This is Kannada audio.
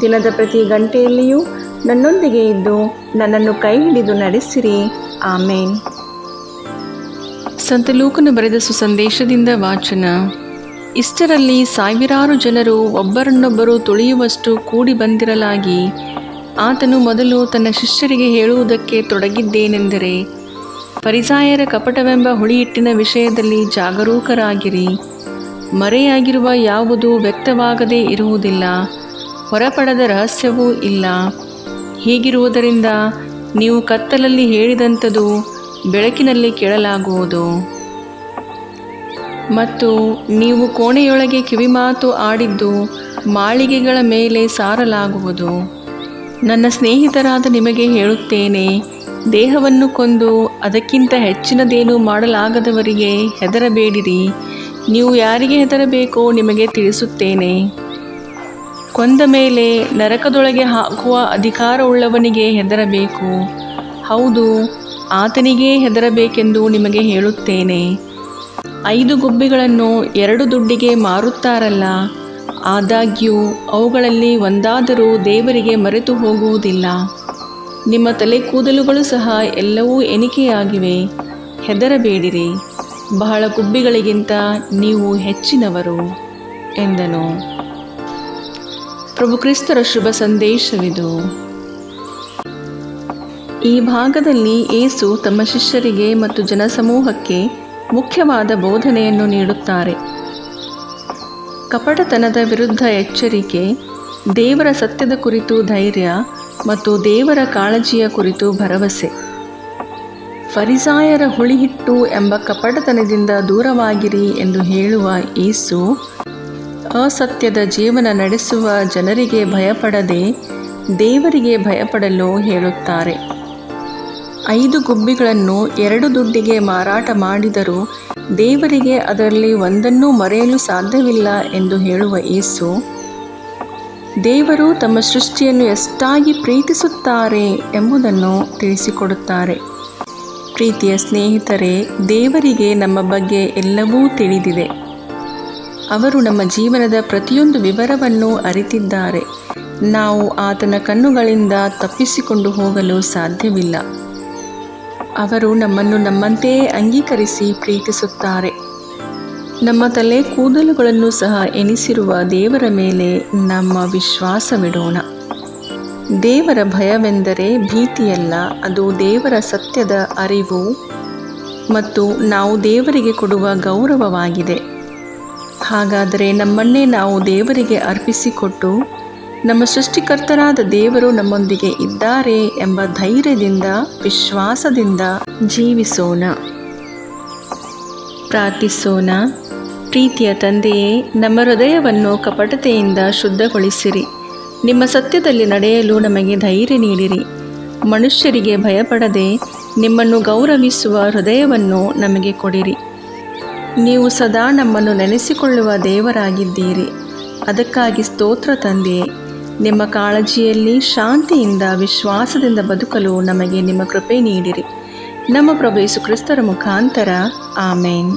ದಿನದ ಪ್ರತಿ ಗಂಟೆಯಲ್ಲಿಯೂ ನನ್ನೊಂದಿಗೆ ಇದ್ದು ನನ್ನನ್ನು ಕೈ ಹಿಡಿದು ನಡೆಸಿರಿ. ಆಮೇನ್. ಸಂತ ಲೂಕನು ಬರೆದ ಸುಸಂದೇಶದಿಂದ ವಾಚನ. ಇಷ್ಟರಲ್ಲಿ ಸಾವಿರಾರು ಜನರು ಒಬ್ಬರನ್ನೊಬ್ಬರು ತುಳಿಯುವಷ್ಟು ಕೂಡಿ ಬಂದಿರಲಾಗಿ, ಆತನು ಮೊದಲು ತನ್ನ ಶಿಷ್ಯರಿಗೆ ಹೇಳುವುದಕ್ಕೆ ತೊಡಗಿದ್ದೇನೆಂದರೆ ಪರಿಸಾಯರ ಕಪಟವೆಂಬ ಹುಳಿಹಿಟ್ಟಿನ ವಿಷಯದಲ್ಲಿ ಜಾಗರೂಕರಾಗಿರಿ. ಮರೆಯಾಗಿರುವ ಯಾವುದು ವ್ಯಕ್ತವಾಗದೇ ಇರುವುದಿಲ್ಲ. ಹೊರಪಡದ ರಹಸ್ಯವೂ ಇಲ್ಲ. ಹೀಗಿರುವುದರಿಂದ ನೀವು ಕತ್ತಲಲ್ಲಿ ಹೇಳಿದಂಥದ್ದು ಬೆಳಕಿನಲ್ಲಿ ಕೇಳಲಾಗುವುದು. ಮತ್ತು ನೀವು ಕೋಣೆಯೊಳಗೆ ಕಿವಿಮಾತು ಆಡಿದ್ದು ಮಾಳಿಗೆಗಳ ಮೇಲೆ ಸಾರಲಾಗುವುದು. ನನ್ನ ಸ್ನೇಹಿತರಾದ ನಿಮಗೆ ಹೇಳುತ್ತೇನೆ, ದೇಹವನ್ನು ಕೊಂದು ಅದಕ್ಕಿಂತ ಹೆಚ್ಚಿನದೇನು ಮಾಡಲಾಗದವರಿಗೆ ಹೆದರಬೇಡಿರಿ. ನೀವು ಯಾರಿಗೆ ಹೆದರಬೇಕೋ ನಿಮಗೆ ತಿಳಿಸುತ್ತೇನೆ. ಕೊಂದ ಮೇಲೆ ನರಕದೊಳಗೆ ಹಾಕುವ ಅಧಿಕಾರವುಳ್ಳವನಿಗೆ ಹೆದರಬೇಕು. ಹೌದು, ಆತನಿಗೇ ಹೆದರಬೇಕೆಂದು ನಿಮಗೆ ಹೇಳುತ್ತೇನೆ. ಐದು ಗುಬ್ಬಿಗಳನ್ನು ಎರಡು ದುಡ್ಡಿಗೆ ಮಾರುತ್ತಾರಲ್ಲ, ಆದಾಗ್ಯೂ ಅವುಗಳಲ್ಲಿ ಒಂದಾದರೂ ದೇವರಿಗೆ ಮರೆತು ಹೋಗುವುದಿಲ್ಲ. ನಿಮ್ಮ ತಲೆ ಕೂದಲುಗಳು ಸಹ ಎಲ್ಲವೂ ಎಣಿಕೆಯಾಗಿವೆ. ಹೆದರಬೇಡಿರಿ. ಬಹಳ ಗುಬ್ಬಿಗಳಿಗಿಂತ ನೀವು ಹೆಚ್ಚಿನವರು, ಎಂದನು. ಪ್ರಭು ಕ್ರಿಸ್ತರ ಶುಭ ಸಂದೇಶವಿದು. ಈ ಭಾಗದಲ್ಲಿ ಏಸು ತಮ್ಮ ಶಿಷ್ಯರಿಗೆ ಮತ್ತು ಜನಸಮೂಹಕ್ಕೆ ಮುಖ್ಯವಾದ ಬೋಧನೆಯನ್ನು ನೀಡುತ್ತಾರೆ. ಕಪಟತನದ ವಿರುದ್ಧ ಎಚ್ಚರಿಕೆ, ದೇವರ ಸತ್ಯದ ಕುರಿತು ಧೈರ್ಯ ಮತ್ತು ದೇವರ ಕಾಳಜಿಯ ಕುರಿತು ಭರವಸೆ. ಫರಿಸಾಯರ ಹುಳಿಹಿಟ್ಟು ಎಂಬ ಕಪಟತನದಿಂದ ದೂರವಾಗಿರಿ ಎಂದು ಹೇಳುವ ಏಸು ಅಸತ್ಯದ ಜೀವನ ನಡೆಸುವ ಜನರಿಗೆ ಭಯಪಡದೆ ದೇವರಿಗೆ ಭಯಪಡಲು ಹೇಳುತ್ತಾರೆ. ಐದು ಗುಬ್ಬಿಗಳನ್ನು ಎರಡು ದುಡ್ಡಿಗೆ ಮಾರಾಟ ಮಾಡಿದರೂ ದೇವರಿಗೆ ಅದರಲ್ಲಿ ಒಂದನ್ನೂ ಮರೆಯಲು ಸಾಧ್ಯವಿಲ್ಲ ಎಂದು ಹೇಳುವ ಏಸು ದೇವರು ತಮ್ಮ ಸೃಷ್ಟಿಯನ್ನು ಎಷ್ಟಾಗಿ ಪ್ರೀತಿಸುತ್ತಾರೆ ಎಂಬುದನ್ನು ತಿಳಿಸಿಕೊಡುತ್ತಾರೆ. ಪ್ರೀತಿಯ ಸ್ನೇಹಿತರೆ, ದೇವರಿಗೆ ನಮ್ಮ ಬಗ್ಗೆ ಎಲ್ಲವೂ ತಿಳಿದಿದೆ. ಅವರು ನಮ್ಮ ಜೀವನದ ಪ್ರತಿಯೊಂದು ವಿವರವನ್ನು ಅರಿತಿದ್ದಾರೆ. ನಾವು ಆತನ ಕಣ್ಣುಗಳಿಂದ ತಪ್ಪಿಸಿಕೊಂಡು ಹೋಗಲು ಸಾಧ್ಯವಿಲ್ಲ. ಅವರು ನಮ್ಮನ್ನು ನಮ್ಮಂತೆಯೇ ಅಂಗೀಕರಿಸಿ ಪ್ರೀತಿಸುತ್ತಾರೆ. ನಮ್ಮ ತಲೆ ಕೂದಲುಗಳನ್ನು ಸಹ ಎನಿಸಿರುವ ದೇವರ ಮೇಲೆ ನಮ್ಮ ವಿಶ್ವಾಸವಿಡೋಣ. ದೇವರ ಭಯವೆಂದರೆ ಭೀತಿಯಲ್ಲ, ಅದು ದೇವರ ಸತ್ಯದ ಅರಿವು ಮತ್ತು ನಾವು ದೇವರಿಗೆ ಕೊಡುವ ಗೌರವವಾಗಿದೆ. ಹಾಗಾದರೆ ನಮ್ಮನ್ನೇ ನಾವು ದೇವರಿಗೆ ಅರ್ಪಿಸಿಕೊಟ್ಟು ನಮ್ಮ ಸೃಷ್ಟಿಕರ್ತರಾದ ದೇವರು ನಮ್ಮೊಂದಿಗೆ ಇದ್ದಾರೆ ಎಂಬ ಧೈರ್ಯದಿಂದ, ವಿಶ್ವಾಸದಿಂದ ಜೀವಿಸೋಣ. ಪ್ರಾರ್ಥಿಸೋಣ. ಪ್ರೀತಿಯ ತಂದೆಯೇ, ನಮ್ಮ ಹೃದಯವನ್ನು ಕಪಟತೆಯಿಂದ ಶುದ್ಧಗೊಳಿಸಿರಿ. ನಿಮ್ಮ ಸತ್ಯದಲ್ಲಿ ನಡೆಯಲು ನಮಗೆ ಧೈರ್ಯ ನೀಡಿರಿ. ಮನುಷ್ಯರಿಗೆ ಭಯಪಡದೆ ನಿಮ್ಮನ್ನು ಗೌರವಿಸುವ ಹೃದಯವನ್ನು ನಮಗೆ ಕೊಡಿರಿ. ನೀವು ಸದಾ ನಮ್ಮನ್ನು ನೆನೆಸಿಕೊಳ್ಳುವ ದೇವರಾಗಿದ್ದೀರಿ. ಅದಕ್ಕಾಗಿ ಸ್ತೋತ್ರ ತಂದೆ. ನಿಮ್ಮ ಕಾಳಜಿಯಲ್ಲಿ ಶಾಂತಿಯಿಂದ ವಿಶ್ವಾಸದಿಂದ ಬದುಕಲು ನಮಗೆ ನಿಮ್ಮ ಕೃಪೆ ನೀಡಿರಿ. ನಮ್ಮ ಪ್ರಭು ಕ್ರಿಸ್ತರ ಮುಖಾಂತರ. ಆಮೇನ್.